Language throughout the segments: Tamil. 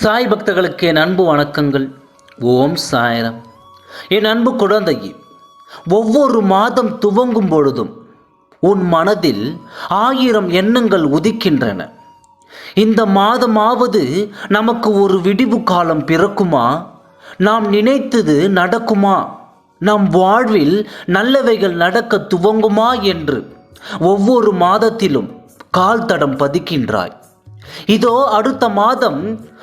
சாய் பக்தர்களுக்கு என் அன்பு வணக்கங்கள். ஓம் சாயரம். என் அன்பு குழந்தையே ஒவ்வொரு மாதம் துவங்கும் பொழுதும் உன் மனதில் ஆயிரம் எண்ணங்கள் உதிக்கின்றன. இந்த மாதமாவது நமக்கு ஒரு விடிவு காலம் பிறக்குமா? நாம் நினைத்தது நடக்குமா? நம் வாழ்வில் நல்லவைகள் நடக்க துவங்குமா என்று ஒவ்வொரு மாதத்திலும் கால் தடம் பதிக்கின்றாய். இதோ அடுத்த மாதம்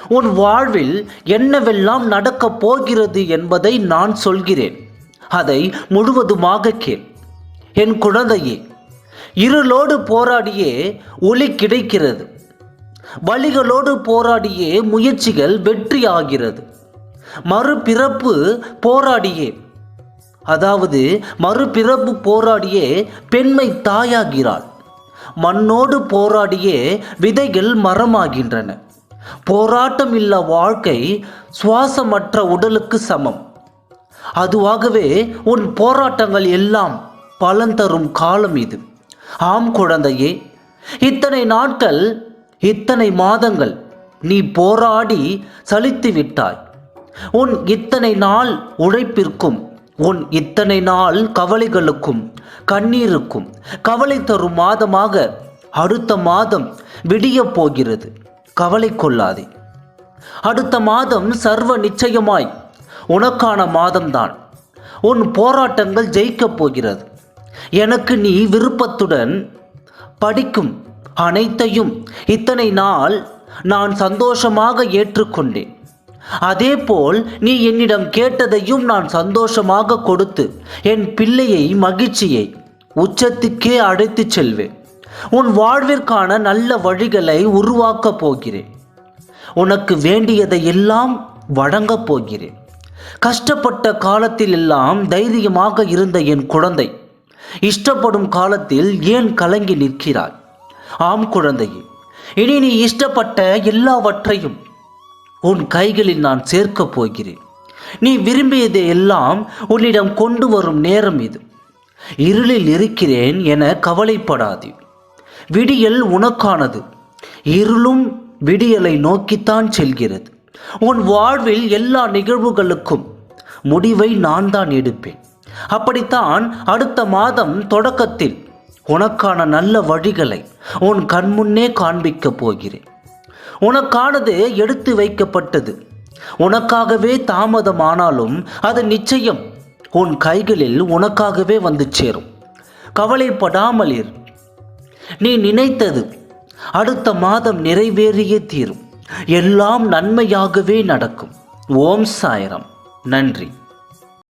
உன் வாழ்வில் என்னவெல்லாம் நடக்கப் போகிறது என்பதை நான் சொல்கிறேன். அதை முழுவதுமாக கேள். என் குழந்தையே இருளோடு போராடியே ஒளி கிடைக்கிறது. வழிகளோடு போராடியே முயற்சிகள் வெற்றியாகிறது மறுபிறப்பு போராடியே. அதாவது மறுபிறப்பு போராடியே பெண்மை தாயாகிறாள். மண்ணோடு போராடியே விதைகள் மரமாகின்றன. போராட்டம் இல்லா வாழ்க்கை சுவாசமற்ற உடலுக்கு சமம். அதுவாகவே உன் போராட்டங்கள் எல்லாம் பலன் தரும் காலம் இது. ஆம் குழந்தையே இத்தனை நாட்கள் இத்தனை மாதங்கள் நீ போராடி சலித்து விட்டாய். உன் இத்தனை நாள் உழைப்பிற்கும் உன் இத்தனை நாள் கவலைகளுக்கும் கண்ணீருக்கும் கவலை தரும் மாதமாக அடுத்த மாதம் விடியப் போகிறது. கவலை கொள்ளாதே. அடுத்த மாதம் சர்வ நிச்சயமாய் உனக்கான மாதம்தான். உன் போராட்டங்கள் ஜெயிக்கப் போகிறது. எனக்கு நீ விருப்பத்துடன் படிக்கும் அனைத்தையும் இத்தனை நாள் நான் சந்தோஷமாக ஏற்றுக்கொண்டேன். அதேபோல் நீ என்னிடம் கேட்டதையும் நான் சந்தோஷமாக கொடுத்து என் பிள்ளையை மகிழ்ச்சியை உச்சத்துக்கே அழைத்துச் செல்வேன். உன் வாழ்விற்கான நல்ல வழிகளை உருவாக்கப் போகிறேன். உனக்கு வேண்டியதை எல்லாம் வழங்கப் போகிறேன். கஷ்டப்பட்ட காலத்தில் எல்லாம் தைரியமாக இருந்த என் குழந்தை இஷ்டப்படும் காலத்தில் ஏன் கலங்கி நிற்கிறாய்? ஆம் குழந்தையே இனி நீ இஷ்டப்பட்ட எல்லாவற்றையும் உன் கைகளில் நான் சேர்க்கப் போகிறேன். நீ விரும்பியதை எல்லாம் உன்னிடம் கொண்டு வரும் நேரம் இது. இருளில் இருக்கிறேன் என கவலைப்படாது. விடியல் உனக்கானது. இருளும் விடியலை நோக்கித்தான் செல்கிறது. உன் வாழ்வில் எல்லா நிகழ்வுகளுக்கும் முடிவை நான் தான் எடுப்பேன். அப்படித்தான் அடுத்த மாதம் தொடக்கத்தில் உனக்கான நல்ல வழிகளை உன் கண்முன்னே காண்பிக்கப் போகிறேன். உனக்கானது எடுத்து வைக்கப்பட்டது. உனக்காகவே தாமதமானாலும் அது நிச்சயம். உன் கைகளில் உனக்காகவே வந்து சேரும். கவலைப்படாமல் இரு. நீ நினைத்தது அடுத்த மாதம் நிறைவேறியே தீரும். எல்லாம் நன்மையாகவே நடக்கும். ஓம் சாயரம். நன்றி.